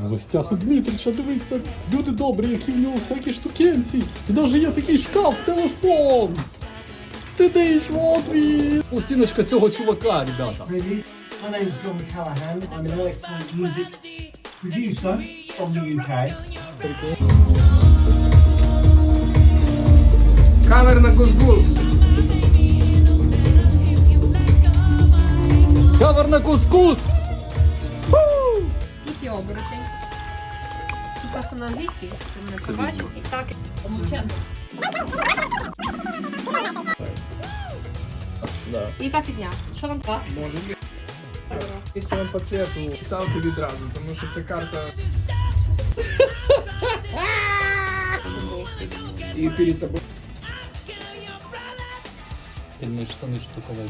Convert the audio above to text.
В гостях у Дмитрича дивиться, люди добрі, які в нього всякі штукенці. І навіть є такий шкаф, телефон. Сидиш, от він. Пластиночка цього чувака, ребята. Really? My name's John Callahan. I'm an electronic music producer from the UK. Кавер на гузгуз. Кавер на кускус. Тут є оборотень. Тут просто на англійській, ти мене побачив. І так, тому чесно. Да. І яка фігня? Що там так? Може бути. Якщо вам по цвету ставте відразу, тому що це карта. І перед тобою. Тельні штани штукові.